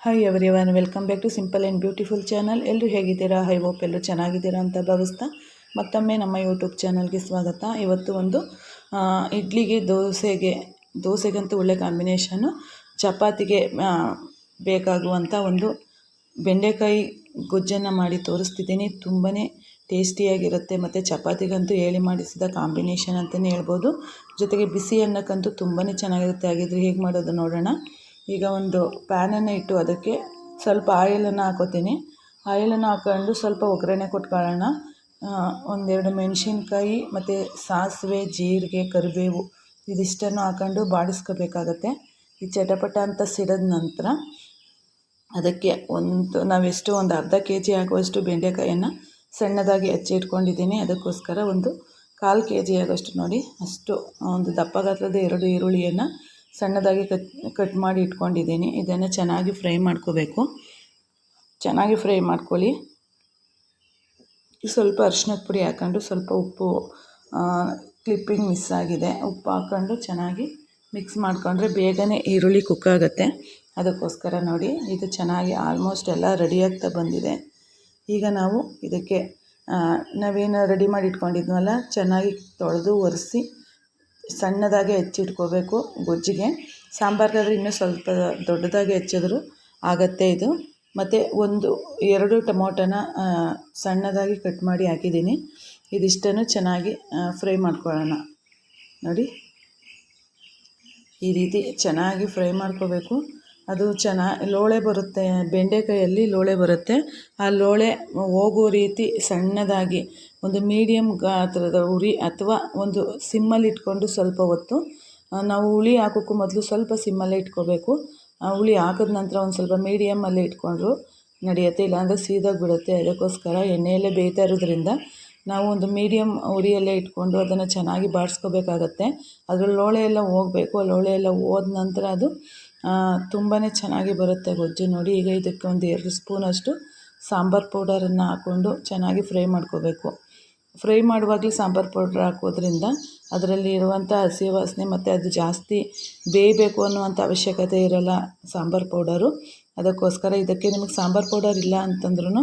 Hi everyone welcome back to simple and beautiful channel ಎಲ್ಲರೂ ಹೇಗಿದ್ದೀರಾ? High hope ಎಲ್ಲರೂ ಚೆನ್ನಾಗಿದ್ದೀರಾ ಅಂತ ಭಾವಿಸ್ತಾ ಮತ್ತೊಮ್ಮೆ ನಮ್ಮ ಯೂಟ್ಯೂಬ್ ಚಾನಲ್ಗೆ ಸ್ವಾಗತ. ಇವತ್ತು ಒಂದು ಇಡ್ಲಿಗೆ ದೋಸೆಗೆ, ದೋಸೆಗಂತೂ ಒಳ್ಳೆ ಕಾಂಬಿನೇಷನ್ನು ಚಪಾತಿಗೆ ಬೇಕಾಗುವಂಥ ಒಂದು ಬೆಂಡೆಕಾಯಿ ಗೊಜ್ಜನ್ನು ಮಾಡಿ ತೋರಿಸ್ತಿದ್ದೀನಿ. ತುಂಬಾ ಟೇಸ್ಟಿಯಾಗಿರುತ್ತೆ ಮತ್ತು ಚಪಾತಿಗಂತೂ ಹೇಳಿ ಮಾಡಿಸಿದ ಕಾಂಬಿನೇಷನ್ ಅಂತಲೇ ಹೇಳ್ಬೋದು. ಜೊತೆಗೆ ಬಿಸಿ ಅನ್ನಕ್ಕಂತೂ ತುಂಬಾ ಚೆನ್ನಾಗಿರುತ್ತೆ. ಹಾಗಿದ್ರೆ ಹೇಗೆ ಮಾಡೋದು ನೋಡೋಣ. ಈಗ ಒಂದು ಪ್ಯಾನನ್ನು ಇಟ್ಟು ಅದಕ್ಕೆ ಸ್ವಲ್ಪ ಆಯಿಲನ್ನು ಹಾಕೋತೀನಿ. ಆಯಿಲನ್ನು ಹಾಕೊಂಡು ಸ್ವಲ್ಪ ಒಗ್ಗರಣೆ ಕೊಟ್ಕೊಳ್ಳೋಣ. ಒಂದೆರಡು ಮೆಣಸಿನ್ಕಾಯಿ ಮತ್ತು ಸಾಸಿವೆ, ಜೀರಿಗೆ, ಕರಿಬೇವು ಇದಿಷ್ಟನ್ನು ಹಾಕೊಂಡು ಬಾಡಿಸ್ಕೋಬೇಕಾಗತ್ತೆ. ಈ ಚಟಪಟ ಅಂತ ಸಿಡಿದ ನಂತರ ಅದಕ್ಕೆ ಒಂದು, ನಾವೆಷ್ಟು ಒಂದು ಅರ್ಧ ಕೆ ಜಿ ಆಗುವಷ್ಟು ಬೆಂಡೆಕಾಯಿಯನ್ನು ಸಣ್ಣದಾಗಿ ಹೆಚ್ಚಿಟ್ಕೊಂಡಿದ್ದೀನಿ ಅದಕ್ಕೋಸ್ಕರ ಒಂದು ಕಾಲು ಕೆ ಜಿ ಆಗೋಷ್ಟು ನೋಡಿ. ಅಷ್ಟು ಒಂದು ದಪ್ಪ ಗಾತ್ರದ ಎರಡು ಈರುಳ್ಳಿಯನ್ನು ಸಣ್ಣದಾಗಿ ಕಟ್ ಕಟ್ ಮಾಡಿ ಇಟ್ಕೊಂಡಿದ್ದೀನಿ. ಇದನ್ನು ಚೆನ್ನಾಗಿ ಫ್ರೈ ಮಾಡ್ಕೋಬೇಕು. ಚೆನ್ನಾಗಿ ಫ್ರೈ ಮಾಡ್ಕೊಳ್ಳಿ. ಸ್ವಲ್ಪ ಅರ್ಶಿನದ ಪುಡಿ ಹಾಕ್ಕೊಂಡು ಸ್ವಲ್ಪ ಉಪ್ಪು ಕ್ಲಿಪ್ಪಿಂಗ್ ಮಿಸ್ ಆಗಿದೆ. ಉಪ್ಪು ಹಾಕ್ಕೊಂಡು ಚೆನ್ನಾಗಿ ಮಿಕ್ಸ್ ಮಾಡಿಕೊಂಡ್ರೆ ಬೇಗನೆ ಈರುಳ್ಳಿ ಕುಕ್ ಆಗುತ್ತೆ. ಅದಕ್ಕೋಸ್ಕರ ನೋಡಿ, ಇದು ಚೆನ್ನಾಗಿ ಆಲ್ಮೋಸ್ಟ್ ಎಲ್ಲ ರೆಡಿ ಆಗ್ತಾ ಬಂದಿದೆ. ಈಗ ನಾವು ಇದಕ್ಕೆ ನಾವೇನು ರೆಡಿ ಮಾಡಿ ಇಟ್ಕೊಂಡಿದ್ವಲ್ಲ, ಚೆನ್ನಾಗಿ ತೊಳೆದು ಒರೆಸಿ ಸಣ್ಣದಾಗಿ ಹೆಚ್ಚಿಟ್ಕೋಬೇಕು ಗೊಜ್ಜಿಗೆ. ಸಾಂಬಾರ್ಗಾದ್ರೆ ಇನ್ನೂ ಸ್ವಲ್ಪ ದೊಡ್ಡದಾಗಿ ಹೆಚ್ಚಿದ್ರು, ಆಗತ್ತೆ ಇದು. ಮತ್ತು ಒಂದು, ಎರಡು ಟೊಮೊಟೊನ ಸಣ್ಣದಾಗಿ ಕಟ್ ಮಾಡಿ ಹಾಕಿದ್ದೀನಿ. ಇದಿಷ್ಟನ್ನು ಚೆನ್ನಾಗಿ ಫ್ರೈ ಮಾಡ್ಕೊಳ್ಳೋಣ. ನೋಡಿ. ಈ ರೀತಿ ಚೆನ್ನಾಗಿ ಫ್ರೈ ಮಾಡ್ಕೋಬೇಕು. ಅದು ಚೆನ್ನಾಗಿ ಲೋಳೆ ಬರುತ್ತೆ, ಬೆಂಡೆಕಾಯಲ್ಲಿ ಲೋಳೆ ಬರುತ್ತೆ. ಆ ಲೋಳೆ ಹೋಗೋ ರೀತಿ ಸಣ್ಣದಾಗಿ ಒಂದು ಮೀಡಿಯಮ್ ಗಾತ್ರದ ಉರಿ ಅಥವಾ ಒಂದು ಸಿಮ್ಮಲ್ಲಿ ಇಟ್ಕೊಂಡು ಸ್ವಲ್ಪ ಹೊತ್ತು ನಾವು ಹುಳಿ ಹಾಕೋಕ್ಕೂ ಮೊದಲು ಸ್ವಲ್ಪ ಸಿಮ್ಮಲ್ಲೇ ಇಟ್ಕೋಬೇಕು. ಆ, ಹುಳಿ ಹಾಕಿದ ನಂತರ ಒಂದು ಸ್ವಲ್ಪ ಮೀಡಿಯಮ್ಮಲ್ಲೇ ಇಟ್ಕೊಂಡ್ರು ನಡೆಯುತ್ತೆ, ಇಲ್ಲಾಂದರೆ ಸೀದೋಗ್ಬಿಡುತ್ತೆ ಅದಕ್ಕೋಸ್ಕರ ಎಣ್ಣೆಯಲ್ಲೇ ಬೇಯ್ತಾ ಇರೋದ್ರಿಂದ ನಾವು ಒಂದು ಮೀಡಿಯಮ್ ಉರಿಯಲ್ಲೇ ಇಟ್ಕೊಂಡು ಅದನ್ನು ಚೆನ್ನಾಗಿ ಬಾಡಿಸ್ಕೋಬೇಕಾಗತ್ತೆ ಅದರಲ್ಲಿ ಲೋಳೆ ಎಲ್ಲ ಹೋಗಬೇಕು. ಆ ಲೋಳೆ ಎಲ್ಲ ಹೋದ ನಂತರ ಅದು ತುಂಬಾ ಚೆನ್ನಾಗಿ ಬರುತ್ತೆ ಗೊಜ್ಜು ನೋಡಿ. ಈಗ ಇದಕ್ಕೆ ಒಂದು ಎರಡು ಸ್ಪೂನಷ್ಟು ಸಾಂಬಾರು ಪೌಡರನ್ನು ಹಾಕ್ಕೊಂಡು ಚೆನ್ನಾಗಿ ಫ್ರೈ ಮಾಡ್ಕೋಬೇಕು. ಫ್ರೈ ಮಾಡುವಾಗಲೇ ಸಾಂಬಾರು ಪೌಡ್ರ್ ಹಾಕೋದ್ರಿಂದ ಅದರಲ್ಲಿ ಇರುವಂಥ ಹಸಿ ವಾಸನೆ ಮತ್ತು ಅದು ಜಾಸ್ತಿ ಬೇಯಬೇಕು ಅನ್ನುವಂಥ ಅವಶ್ಯಕತೆ ಇರೋಲ್ಲ ಸಾಂಬಾರು ಪೌಡರು. ಅದಕ್ಕೋಸ್ಕರ ಇದಕ್ಕೆ ನಿಮಗೆ ಸಾಂಬಾರು ಪೌಡರ್ ಇಲ್ಲ ಅಂತಂದ್ರೂ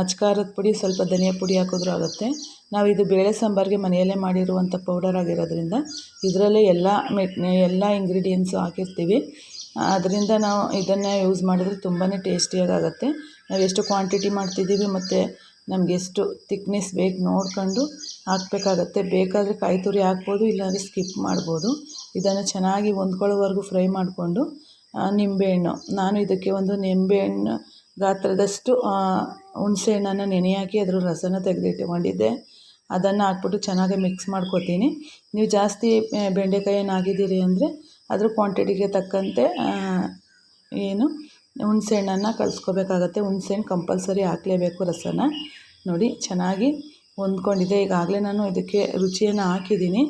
ಅಚ್ಕಾರದ ಪುಡಿ, ಸ್ವಲ್ಪ ಧನಿಯಾ ಪುಡಿ ಹಾಕಿದ್ರೂ ಆಗುತ್ತೆ. ನಾವು ಇದು ಬೇಳೆ ಸಾಂಬಾರಿಗೆ ಮನೆಯಲ್ಲೇ ಮಾಡಿರುವಂಥ ಪೌಡರ್ ಆಗಿರೋದ್ರಿಂದ ಇದರಲ್ಲೇ ಎಲ್ಲ ಮೆಟ್ ಎಲ್ಲ ಇಂಗ್ರೀಡಿಯೆಂಟ್ಸು ಹಾಕಿರ್ತೀವಿ. ಅದರಿಂದ ನಾವು ಇದನ್ನು ಯೂಸ್ ಮಾಡಿದ್ರೆ ತುಂಬಾ ಟೇಸ್ಟಿಯಾಗುತ್ತೆ ನಾವು ಎಷ್ಟು ಕ್ವಾಂಟಿಟಿ ಮಾಡ್ತಿದ್ದೀವಿ ಮತ್ತು ನಮ್ಗೆ ಎಷ್ಟು ತಿಕ್ನೆಸ್ ಬೇಕು ನೋಡ್ಕೊಂಡು ಹಾಕಬೇಕಾಗತ್ತೆ. ಬೇಕಾದರೆ ಕಾಯಿ ತುರಿ ಹಾಕ್ಬೋದು, ಇಲ್ಲಾಂದರೆ ಸ್ಕಿಪ್ ಮಾಡ್ಬೋದು. ಇದನ್ನು ಚೆನ್ನಾಗಿ ಹೊಂದ್ಕೊಳ್ಳೋವರೆಗೂ ಫ್ರೈ ಮಾಡಿಕೊಂಡು ನಿಂಬೆಹಣ್ಣು. ನಾನು ಇದಕ್ಕೆ ಒಂದು ನಿಂಬೆಹಣ್ಣು ಗಾತ್ರದಷ್ಟು ಹುಣಸೆಹಣ್ಣನ್ನು ನೆನೆ ಹಾಕಿ ಅದರ ರಸನ ತೆಗೆದಿಟ್ಕೊಂಡಿದ್ದೆ. ಅದನ್ನು ಹಾಕ್ಬಿಟ್ಟು ಚೆನ್ನಾಗಿ ಮಿಕ್ಸ್ ಮಾಡ್ಕೊತೀನಿ. ನೀವು ಜಾಸ್ತಿ ಬೆಂಡೆಕಾಯಿ ಏನಾಗಿದ್ದೀರಿ ಅಂದರೆ ಅದ್ರ ಕ್ವಾಂಟಿಟಿಗೆ ತಕ್ಕಂತೆ ಏನು, ಹುಣಸೆಹಣ್ಣನ್ನು ಕಲಿಸ್ಕೋಬೇಕಾಗತ್ತೆ ಹುಣಸೆಹಣ್ಣು ಕಂಪಲ್ಸರಿ ಹಾಕಲೇಬೇಕು ರಸನ. ನೋಡಿ, ಚೆನ್ನಾಗಿ ಹೊಂದ್ಕೊಂಡಿದೆ. ಈಗಾಗಲೇ ನಾನು ಇದಕ್ಕೆ ರುಚಿಯನ್ನು ಹಾಕಿದ್ದೀನಿ.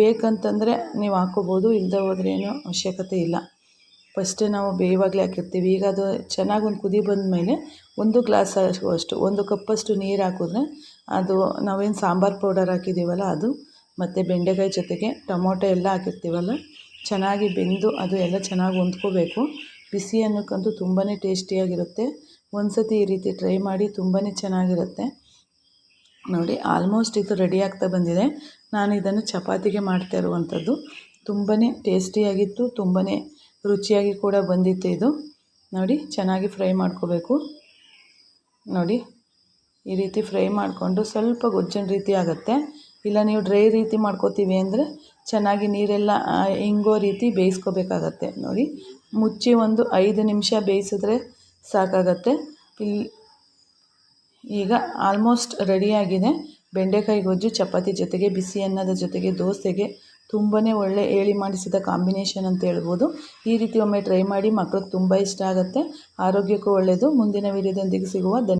ಬೇಕಂತಂದರೆ ನೀವು ಹಾಕ್ಕೋಬೋದು ಇಲ್ಲದೆ ಹೋದ್ರೆ ಏನೂ ಅವಶ್ಯಕತೆ ಇಲ್ಲ. ಫಸ್ಟೇ ನಾವು ಬೇಯುವಾಗಲೇ ಹಾಕಿರ್ತೀವಿ. ಈಗ ಅದು ಚೆನ್ನಾಗಿ ಒಂದು ಕುದಿ ಬಂದ ಮೇಲೆ ಒಂದು ಗ್ಲಾಸ್ ಅಷ್ಟು, ಒಂದು ಕಪ್ಪಷ್ಟು ನೀರು ಹಾಕಿದ್ರೆ ಅದು ನಾವೇನು ಸಾಂಬಾರು ಪೌಡರ್ ಹಾಕಿದ್ದೀವಲ್ಲ ಅದು ಮತ್ತು ಬೆಂಡೆಕಾಯಿ ಜೊತೆಗೆ ಟೊಮೊಟೊ ಎಲ್ಲ ಹಾಕಿರ್ತೀವಲ್ಲ ಚೆನ್ನಾಗಿ ಬೆಂದು ಅದು ಎಲ್ಲ ಚೆನ್ನಾಗಿ ಹೊಂದ್ಕೋಬೇಕು. ಬಿಸಿ ಅನ್ನಕ್ಕಂತೂ ತುಂಬಾ ಟೇಸ್ಟಿಯಾಗಿರುತ್ತೆ. ಒಂದು ಸತಿ ಈ ರೀತಿ ಟ್ರೈ ಮಾಡಿ ತುಂಬಾ ಚೆನ್ನಾಗಿರುತ್ತೆ. ನೋಡಿ, ಆಲ್ಮೋಸ್ಟ್ ಇದು ರೆಡಿ ಆಗ್ತಾ ಬಂದಿದೆ. ನಾನು ಇದನ್ನು ಚಪಾತಿಗೆ ಮಾಡ್ತಾ ಇರುವಂಥದ್ದು. ತುಂಬಾ ಟೇಸ್ಟಿಯಾಗಿತ್ತು ತುಂಬಾ ರುಚಿಯಾಗಿ ಕೂಡ ಬಂದಿತ್ತು ಇದು. ನೋಡಿ, ಚೆನ್ನಾಗಿ ಫ್ರೈ ಮಾಡ್ಕೋಬೇಕು. ನೋಡಿ, ಈ ರೀತಿ ಫ್ರೈ ಮಾಡಿಕೊಂಡು ಸ್ವಲ್ಪ ಗೊಜ್ಜಿನ ರೀತಿ ಆಗುತ್ತೆ. ಇಲ್ಲ, ನೀವು ಡ್ರೈ ರೀತಿ ಮಾಡ್ಕೋತೀವಿ ಅಂದರೆ ಚೆನ್ನಾಗಿ ನೀರೆಲ್ಲ ಇಂಗೋ ರೀತಿ ಬೇಯಿಸ್ಕೋಬೇಕಾಗತ್ತೆ. ನೋಡಿ, ಮುಚ್ಚಿ ಒಂದು ಐದು ನಿಮಿಷ ಬೇಯಿಸಿದ್ರೆ ಸಾಕಾಗತ್ತೆ. ಇಲ್ಲಿ ಈಗ ಆಲ್ಮೋಸ್ಟ್ ರೆಡಿಯಾಗಿದೆ. ಬೆಂಡೆಕಾಯಿ ಗೊಜ್ಜು, ಚಪಾತಿ ಜೊತೆಗೆ, ಬಿಸಿ ಅನ್ನದ ಜೊತೆಗೆ, ದೋಸೆಗೆ ತುಂಬಾ ಒಳ್ಳೆ ಹೇಳಿ ಮಾಡಿಸಿದ ಕಾಂಬಿನೇಷನ್ ಅಂತ ಹೇಳ್ಬೋದು. ಈ ರೀತಿ ಒಮ್ಮೆ ಟ್ರೈ ಮಾಡಿ ಮಕ್ಳಿಗೆ ತುಂಬ ಇಷ್ಟ ಆಗುತ್ತೆ. ಆರೋಗ್ಯಕ್ಕೂ ಒಳ್ಳೆಯದು ಮುಂದಿನ ವೀಡಿಯೋದೊಂದಿಗೆ ಸಿಗುವ ಧನ್ಯ